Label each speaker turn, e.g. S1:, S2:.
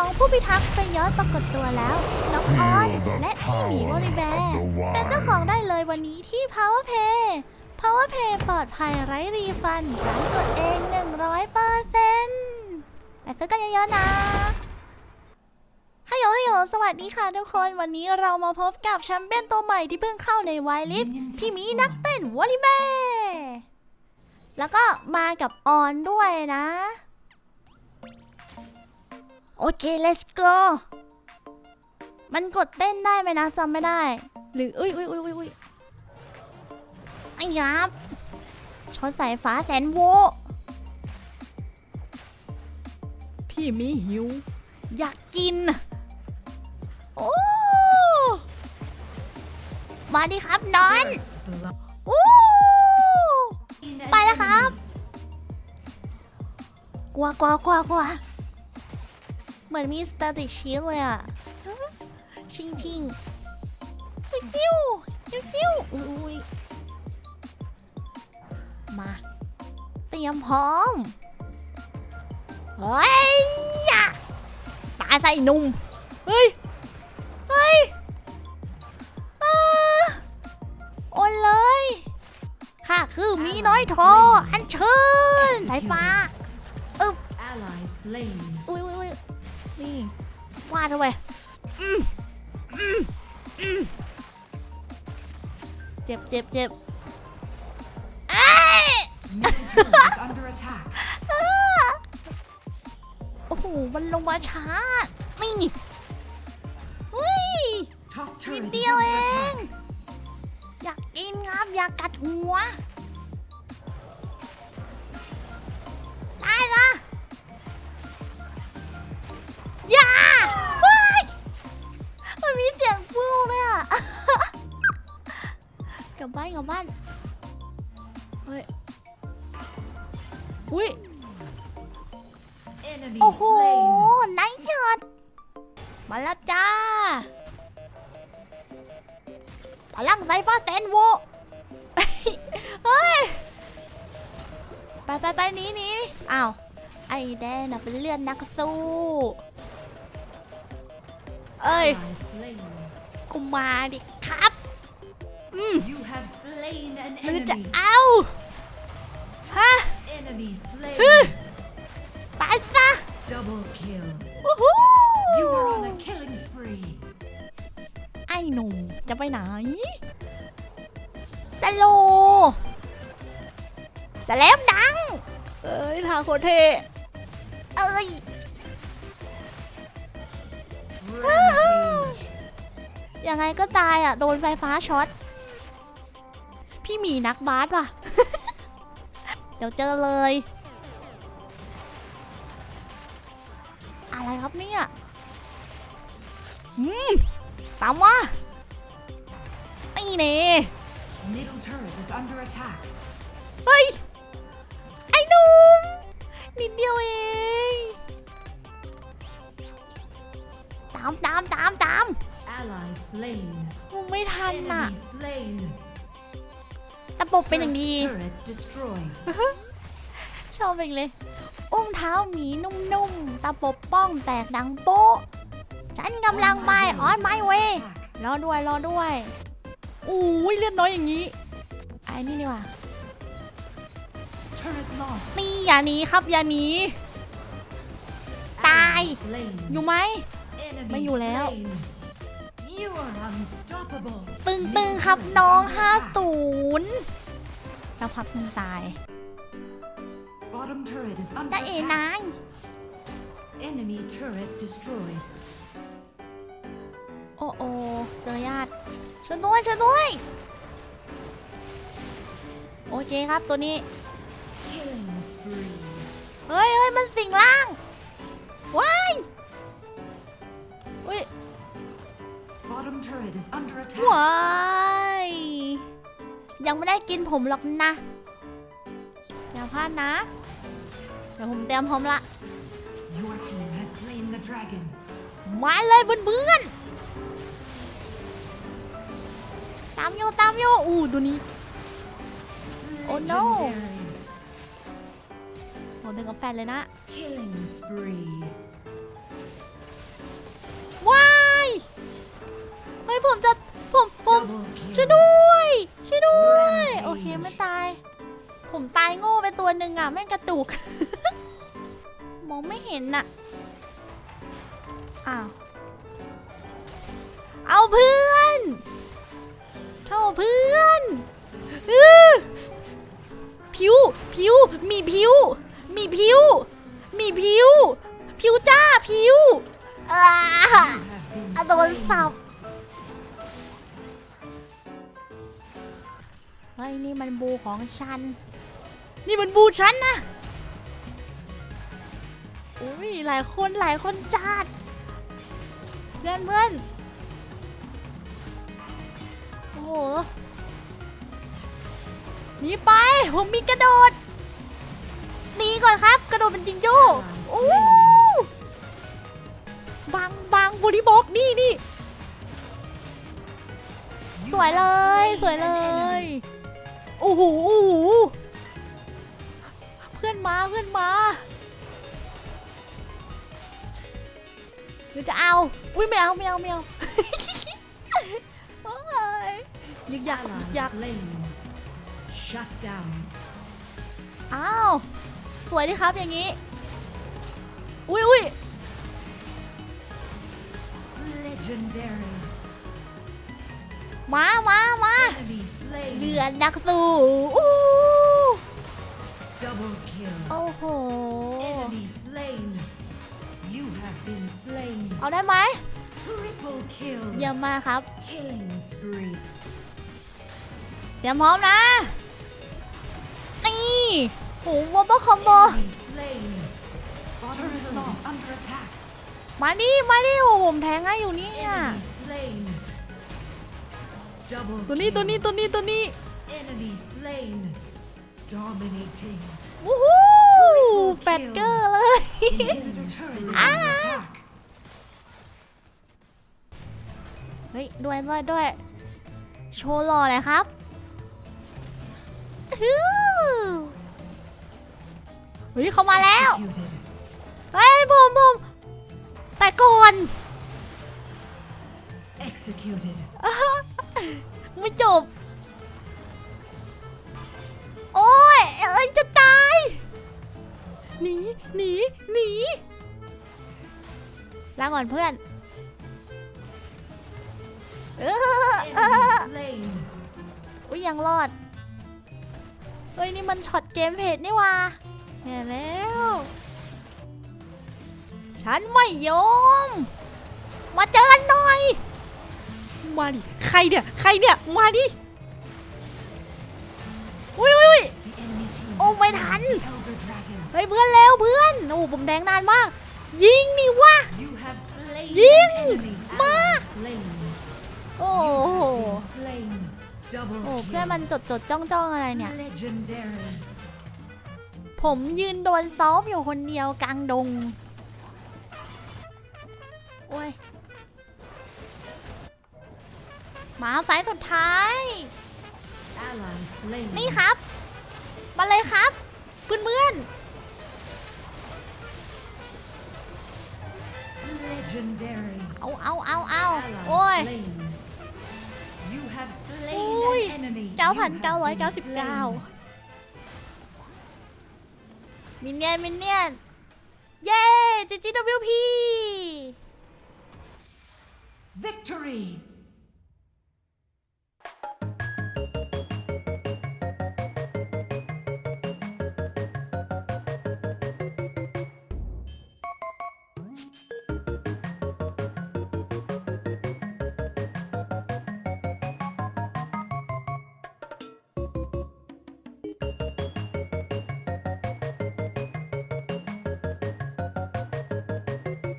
S1: องผู้พิทักษ์ไปย้อนปรากฏตัวแล้ว น้องออน
S2: Feel the
S1: และพี่หมี
S2: power
S1: วอริแบ
S2: of
S1: ร์
S2: the
S1: เป็นเจ้า
S2: one.
S1: ของได้เลยวันนี้ที่ Powerpay Powerpay ปลอดภัยไร้รีฟันร้านกดเอง 100เปอร์เซ็นต์ไปซื้อกันเยอะๆนะฮัลโหลฮัลโหลสวัสดีค่ะทุกคนวันนี้เรามาพบกับแชมเปี้ยนตัวใหม่ที่เพิ่งเข้าในไวลิสพี่หมีนักเต้นวอลลิแบร์แล้วก็มากับออนด้วยนะ โอเค let's go มันกดเต้นได้ไหมนะจำไม่ได้ หรืออุ้ยอุ้ยอุ้ยอุ้ยอุ้ยไอ้ยับช็อตสายฟ้าแสนโวพี่มีหิว อยากกิน โอ้มาดิครับนอนโอ้ไปแล้วครับ กลัวกลัวกลัวกลัว เหมือนมีสเตติชิลเลยอะ ชิงชิงจิ้วจิ้วจิ้วอุ้ยมา เตรียมพร้อมเฮ้ยยะตาใส่หนุ่ม เฮ้ย เฮ้ยอาโอนเลยข้าคือมีน้อยทอ อันเชิญสายฟ้า
S3: Ally slain.
S1: อุ้ยอุ้ยอุ้ย นี่ฟาดเข้าไปอืมอืมอืมเจ็บเจ็บเจ็บเอ้ย
S3: Middle turret is under attack.
S1: โอ้โห มันลงมาช้า นี่เฮ้ย
S3: Top
S1: นิด
S3: turret
S1: เดี
S3: is
S1: ยว
S3: under
S1: เอง
S3: attack.
S1: อยากกินครับ อยากกัดหัว บบ้านกลับบ้านเฮ้ยอุ้ย
S3: Enemy
S1: โอ้โห
S3: slain.
S1: ไนท์ช็อตมาแล้วจ้าพลังไฟฟ้าแสนโวเฮ้ย ไปไปไปหนี้นี้อ้าว ไอแดนน่ะเป็นเลือดนักสู้ เอ้ย
S3: Ally slain.
S1: กูมาดิครับ อืม
S3: You have slain an
S1: ไม่รู้จะ
S3: enemy.
S1: เอาฮะ
S3: Enemy slain.
S1: ตายซะ
S3: Double kill.
S1: วู้ฮู้
S3: You are on a killing spree.
S1: ไอ้หนุ่มจะไปไหนสโลสแลมดัง เอ้ยทางโคตรเทเอ้ย
S3: Rampage.
S1: ยังไงก็ตายอะ โดนไฟฟ้าช็อต พี่หมีนักบาสว่ะ เดี๋ยวเจอเลย อะไรครับเนี่ยอืมตามว่าไอ้เน่
S3: Middle turret is under attack.
S1: เฮ้ย ไอ้หนุ่มนิดเดียวเองตามตามตามตาม
S3: Ally slain.
S1: ไม่ทันน่ะ
S3: Enemy slain.
S1: ตะปบเป็นอย่างดี
S3: First turret destroyed.
S1: ชอบเองเลย อุ้มเท้าหมีนุ่มๆ ตะปบป้องแตกดังโป๊ะ ฉันกำลังไปออนไมเว
S3: Attack.
S1: รอด้วยรอด้วยอู้ยเลือดน้อยอย่างนี้ ไอ้นี่ดีกว่า
S3: Turret lost.
S1: นี่อย่าหนีครับอย่าหนี ตาย
S3: Ally slain.
S1: อยู่ไหม
S3: Enemy
S1: ไม่อยู่แล้ว ตึงตึงๆครับน้อง50สักพักมึงตาย
S3: Bottom turret is under
S1: จะเอ๋
S3: attack.
S1: นาย
S3: Enemy turret destroyed.
S1: โอ้โอเจอญาติช่วยด้วยช่วยด้วย โอเคครับตัวนี้
S3: Killing spree.
S1: เฮ้ยเฮ้ยมันสิงร่าง ว้าย
S3: Bottom turret is under
S1: ว้
S3: attack. า
S1: ยยังไม่ได้กินผมหรอกนะ อย่าพลาดนะ เดี๋ยวผมเตรียมพร้อมละ
S3: Your team has slain the dragon.
S1: มาเลยเพื่อนๆตามโยตามโยอู้ตัวนี้ Oh no.
S3: Legendary.
S1: โหดึงกับแฟนเลยนะ
S3: Killing spree.
S1: ยผมจะผมผม
S3: Double kill.
S1: ช่วยด้วย ช่วยด้วย โอเคไม่ตาย ผมตายโง่ไปตัวหนึ่งอะแม่งกระตุก มองไม่เห็นน่ะอ้าวเอาเพื่อนเท่าเพื่อนอื้อผิวผิวมีผิว มีผิว มีผิวผิวจ้าผิวอ่า
S3: You have been
S1: อะโดน
S3: slain.
S1: สับ เฮ้ยนี่มันบูของฉัน นี่มันบูฉันนะอุ้ยหลายคนหลายคนจัดเพื่อนเพื่อนโอ้โหหนีไป ผมมีกระโดดหนีก่อนครับ กระโดดเป็นจิงโจ้โอ้บังบังบริบอกนี่นี่
S3: You
S1: สวยเล
S3: have
S1: ย
S3: slain
S1: สวยเล
S3: an
S1: ย
S3: enemy.
S1: โอ้โหโอ้โหเพื่อนมาเพื่อนมาเดี๋ยวจะเอา อุ้ยไม่เอาไม่เอาไม่เอาโอ้ยยึกยักยึ
S3: Ally
S1: กยัก
S3: slain. Shut down.
S1: อ้าวสวยดีครับอย่างนี้ อุ้ยอุ้ย
S3: Legendary.
S1: มามามา
S3: Enemy slain.
S1: เดือนนักสู้อู้
S3: Double kill.
S1: โอ้โห
S3: Enemy slain. You have been slain.
S1: เอาได้ไหม
S3: Triple kill.
S1: เยี่ยมมากครับ
S3: Killing spree.
S1: เตรียมพร้อมนะ นี่โหวอลคอมโบ
S3: Enemy slain. Turret lost. Under attack.
S1: มาดิมาดิโอ้ผมแทงให้อยู่เนี่ย
S3: Enemy slain. Double
S1: ตัวนี้ตัวนี้ตัวนี้ตัวนี้
S3: Enemy slain. Dominating.
S1: วู้ฮู้แฟตเกอร์เลย
S3: Inhibitor turret is under attack.
S1: เฮ้ยด้วยด้วยด้วยโชว์หล่อเลยครับฮู้เฮ้ยเขามาแล้ว
S3: Executed.
S1: เฮ้ยผมผมไปก่อน
S3: Executed.
S1: ไม่จบ โอ้ยเอ้ยจะตาย หนีหนีหนีลาก่อนเพื่อนเออเอ
S3: Enemy
S1: อ
S3: slain.
S1: อุ้ยยังรอดเฮ้ยนี่มันช็อตเกมเพจนี่หว่าเนี่ยแล้ว ฉันไม่ยอม มาดิ ใครเนี่ย ใครเนี่ย มาดิ อุ้ยอุ้ยอุ้ย
S3: The enemy team
S1: Oh,
S3: has
S1: my
S3: slain
S1: hand.
S3: the Elder Dragon.
S1: เฮ้ยเพื่อนเร็วเพื่อน โอ้ผมแดงนานมาก ยิงนี่วะ
S3: You have slain
S1: Ying!
S3: an enemy.
S1: Ma!
S3: Ally slain.
S1: โอ้โหโอ้เพื่อนมันจดจดจ้องจ้องอะไรเนี่ย ผมยืนโดนซ้อมอยู่คนเดียวกลางดง โอ้ย มาไฟล์สุดท้าย
S3: Ally slain.
S1: นี่ครับ มาเลยครับเพื่อนเพื่อน
S3: Legendary.
S1: ๆเอาเอาเอาเอา
S3: Ally
S1: โอ้ย
S3: slain. You have slain
S1: Ui,
S3: an enemy. You
S1: 9,999
S3: have been slain.
S1: มินเนี่ยนมินเนี่ยนเย้ GGWP
S3: Victory.